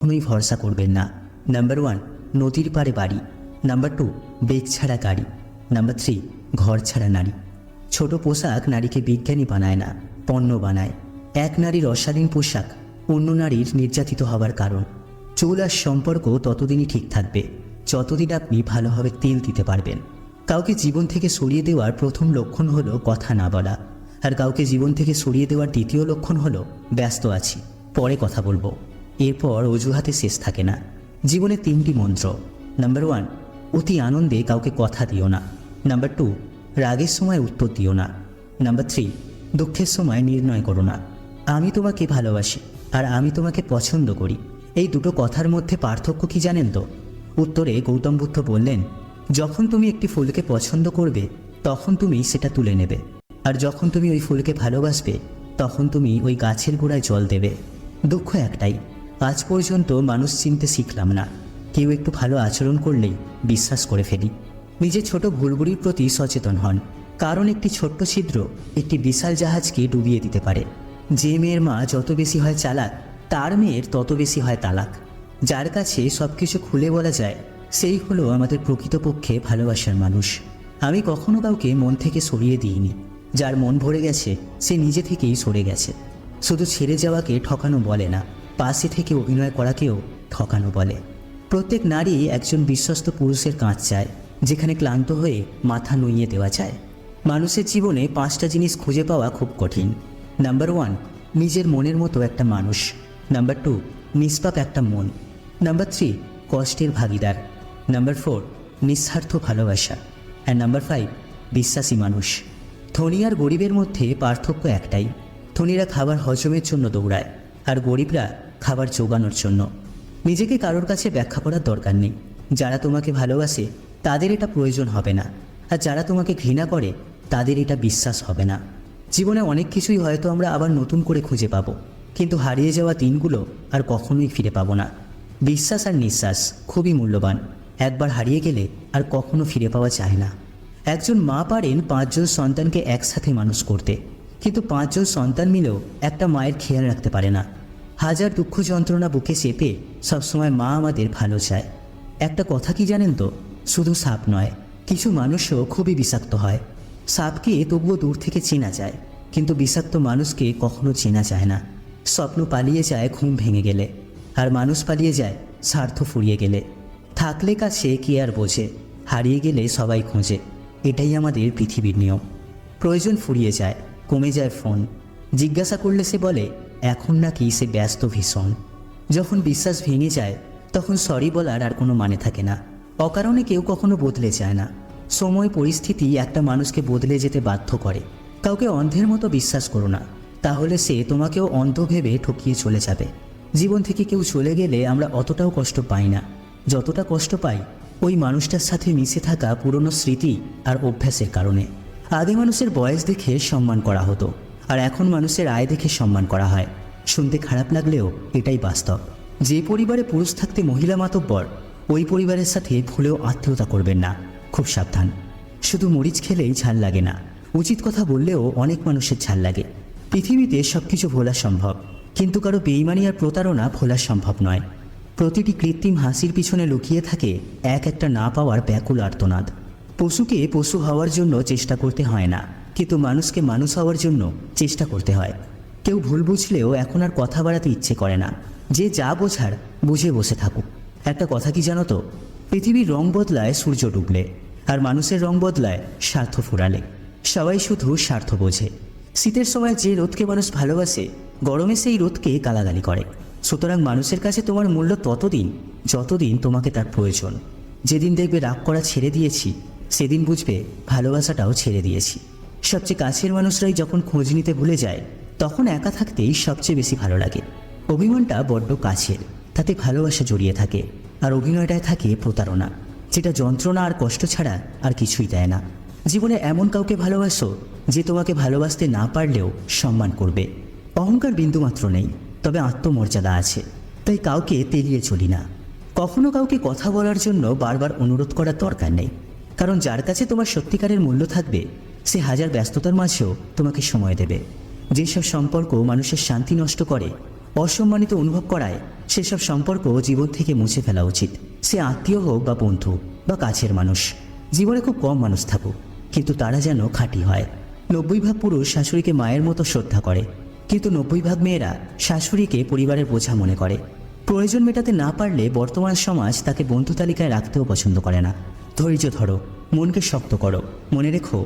কখনোই ভরসা করবেন না। নাম্বার ওয়ান নদীর পাড়ে বাড়ি। নাম্বার টু বেগ ছাড়া গাড়ি। নাম্বার থ্রি ঘর ছাড়া নারী। ছোট পোশাক নারীকে বিজ্ঞানী বানায় না, পণ্য বানায়। এক নারীর অশালীন পোশাক, অন্য নারীর নির্যাতিত হবার কারণ। চুল আর সম্পর্ক ততদিনই ঠিক থাকবে, যতদিন আপনি ভালোভাবে তেল দিতে পারবেন। কাউকে জীবন থেকে সরিয়ে দেওয়ার প্রথম লক্ষণ হলো কথা না বলা। আর কাউকে জীবন থেকে সরিয়ে দেওয়ার দ্বিতীয় লক্ষণ হলো, ব্যস্ত আছি। পরে কথা বলব। এরপর অজুহাতে শেষ থাকে না। জীবনে তিনটি মন্ত্র। নাম্বার ওয়ান অতি আনন্দে কাউকে কথা দিও না। নাম্বার টু রাগের সময় উত্তর দিও না। নাম্বার থ্রি দুঃখের সময় নির্ণয় করো না। আমি তোমাকে ভালোবাসি আর আমি তোমাকে পছন্দ করি। এই দুটো কথার মধ্যে পার্থক্য কি জানেন তো? উত্তরে গৌতম বুদ্ধ বললেন, যখন তুমি একটি ফুলকে পছন্দ করবে, তখন তুমি সেটা তুলে নেবে। আর যখন তুমি ওই ফুলকে ভালোবাসবে, তখন তুমি ওই গাছের গোড়ায় জল দেবে। দুঃখ একটাই আজ পর্যন্ত মানুষ চিনতে শিখলাম না। কেউ একটু ভালো আচরণ করলেই বিশ্বাস করে ফেলি। নিজের ছোট ভুলবুড়ির প্রতি সচেতন হন। কারণ একটি ছোট্ট ছিদ্র একটি বিশাল জাহাজকে ডুবিয়ে দিতে পারে। যে মেয়ের মা যত বেশি হয় চালাক, তার মেয়ের তত বেশি হয় তালাক। যার কাছে সব কিছু খুলে বলা যায়, সেই হলো আমাদের প্রকৃতপক্ষে ভালোবাসার মানুষ। আমি কখনো কাউকে মন থেকে সরিয়ে দিইনি। যার মন ভরে গেছে, সে নিজে থেকেই সরে গেছে। শুধু ছেড়ে যাওয়াকে ঠকানো বলে না। পাশে থেকে অভিনয় করাকেও ঠকানো বলে। প্রত্যেক নারী একজন বিশ্বস্ত পুরুষের কাঁচ চায়, যেখানে ক্লান্ত হয়ে মাথা নুইয়ে দেওয়া যায়। মানুষের জীবনে পাঁচটা জিনিস খুঁজে পাওয়া খুব কঠিন। নাম্বার ওয়ান, নিজের মনের মতো একটা মানুষ। নাম্বার টু, নিষ্পাপ একটা মন। নাম্বার থ্রি, কষ্টের ভাগিদার। নাম্বার ফোর, নিঃস্বার্থ ভালোবাসা। অ্যান্ড নাম্বার ফাইভ, বিশ্বাসী মানুষ। ধনী আর গরিবের মধ্যে পার্থক্য একটাই, ধনীরা খাবার হজমের জন্য দৌড়ায়। আর গরিবরা খাবার জোগানোর জন্য। নিজেকে কারোর কাছে ব্যাখ্যা করার দরকার নেই। যারা তোমাকে ভালোবাসে, তাদের এটা প্রয়োজন হবে না। আর যারা তোমাকে ঘৃণা করে, তাদের এটা বিশ্বাস হবে না। জীবনে অনেক কিছুই হয়তো আমরা আবার নতুন করে খুঁজে পাবো। কিন্তু হারিয়ে যাওয়া দিনগুলো আর কখনোই ফিরে পাবো না। বিশ্বাস আর নিঃশ্বাস খুবই মূল্যবান। একবার হারিয়ে গেলে আর কখনো ফিরে পাওয়া যায় না। একজন মা পারেন পাঁচজন সন্তানকে একসাথে মানুষ করতে। কিন্তু পাঁচজন সন্তান মিলেও একটা মায়ের খেয়াল রাখতে পারে না। হাজার দুঃখ যন্ত্রণা বুকে চেপে সবসময় মা আমাদের ভালো চায়। একটা কথা কি জানেন তো? শুধু সাপ নয়, কিছু মানুষও খুবই বিষাক্ত হয়। সাপকে তবুও দূর থেকে চেনা যায়, কিন্তু বিষাক্ত মানুষকে কখনো চেনা যায় না। স্বপ্ন পালিয়ে যায় ঘুম ভেঙে গেলে, আর মানুষ পালিয়ে যায় স্বার্থ ফুরিয়ে গেলে। থাকলে কাছে কি আর বোঝে, হারিয়ে গেলে সবাই খোঁজে, এটাই আমাদের পৃথিবীর নিয়ম। প্রয়োজন ফুরিয়ে যায় কমে যায় ফোন। জিজ্ঞাসা করলে সে বলে, এখন নাকি সে ব্যস্ত ভীষণ। যখন বিশ্বাস ভেঙে যায়, তখন সরি বলার আর কোনো মানে থাকে না। অকারণে কেউ কখনো বদলে যায় না। সময়, পরিস্থিতি একটা মানুষকে বদলে যেতে বাধ্য করে। কাউকে অন্ধের মতো বিশ্বাস করো না। তাহলে সে তোমাকেও অন্ধ ভেবে ঠকিয়ে চলে যাবে। জীবন থেকে কেউ চলে গেলে আমরা অতটাও কষ্ট পাই না। যতটা কষ্ট পাই, ওই মানুষটার সাথে মিশে থাকা পুরনো স্মৃতি আর অভ্যাসের কারণে। আগে মানুষের বয়স দেখে সম্মান করা হতো, আর এখন মানুষের আয় দেখে সম্মান করা হয়। শুনতে খারাপ লাগলেও এটাই বাস্তব। যে পরিবারে পুরুষ থাকতে মহিলা মাতব্বর, ওই পরিবারের সাথে ভুলেও আত্মীয়তা করবেন না। খুব সাবধান। শুধু মরিচ খেলেই ঝাল লাগে না। উচিত কথা বললেও অনেক মানুষের ঝাল লাগে। পৃথিবীতে সব কিছু ভোলা সম্ভব, কিন্তু কারও বেইমানি আর প্রতারণা ভোলা সম্ভব নয়। প্রতিটি কৃত্রিম হাসির পিছনে লুকিয়ে থাকে এক একটা না পাওয়ার ব্যাকুল আর্তনাদ। পশুকে পশু হওয়ার জন্য চেষ্টা করতে হয় না, কিন্তু মানুষকে মানুষ হওয়ার জন্য চেষ্টা করতে হয়। কেউ ভুল বুঝলেও এখন আর কথা বাড়াতে ইচ্ছে করে না। যে যা বোঝার, বুঝে বসে থাকুক। একটা কথা কি জানো তো? পৃথিবীর রং বদলায় সূর্য ডুবলে, আর মানুষের রং বদলায় স্বার্থ ফুরালে। সবাই শুধু স্বার্থ বোঝে। শীতের সময় যে রোদকে মানুষ ভালোবাসে, গরমে সেই রোদকে গালাগালি করে। সুতরাং মানুষের কাছে তোমার মূল্য ততদিন, যতদিন তোমাকে তার প্রয়োজন। যেদিন দেখবে রাগ করা ছেড়ে দিয়েছি সেদিন বুঝবে ভালোবাসাটাও ছেড়ে দিয়েছি। সবচেয়ে কাছের মানুষরাই যখন খোঁজ নিতে ভুলে যায়, তখন একা থাকতেই সবচেয়ে বেশি ভালো লাগে। অভিমানটা বড্ড কাছের, তাতে ভালোবাসা জড়িয়ে থাকে, আর অভিনয়টায় থাকে প্রতারণা, যেটা যন্ত্রণা আর কষ্ট ছাড়া আর কিছুই দেয় না। জীবনে এমন কাউকে ভালোবাসো যে তোমাকে ভালোবাসতে না পারলেও সম্মান করবে। অহংকার বিন্দুমাত্র নেই, তবে আত্মমর্যাদা আছে, তাই কাউকে তেলিয়ে চলি না। কখনো কাউকে কথা বলার জন্য বারবার অনুরোধ করার দরকার নেই। কারণ যার কাছে তোমার সত্যিকারের মূল্য থাকবে, সে হাজার ব্যস্ততার মাঝেও তোমাকে সময় দেবে। যেসব সম্পর্ক মানুষের শান্তি নষ্ট করে, অসম্মানিত অনুভব করায়, সেসব সম্পর্ক জীবন থেকে মুছে ফেলা উচিত। সে আত্মীয় হোক বা বন্ধু বা কাছের মানুষ, জীবনে খুব কম মানুষ থাকুক, কিন্তু তারা যেন খাঁটি হয়। নব্বই ভাগ পুরুষ শাশুড়িকে মায়ের মতো শ্রদ্ধা করে, কিন্তু নব্বই ভাগ মেয়েরা শাশুড়িকে পরিবারের বোঝা মনে করে। প্রয়োজন মেটাতে না পারলে বর্তমান সমাজ তাকে বন্ধু তালিকায় রাখতেও পছন্দ করে না। ধৈর্য ধরো মনকে শক্ত করো মনে রেখো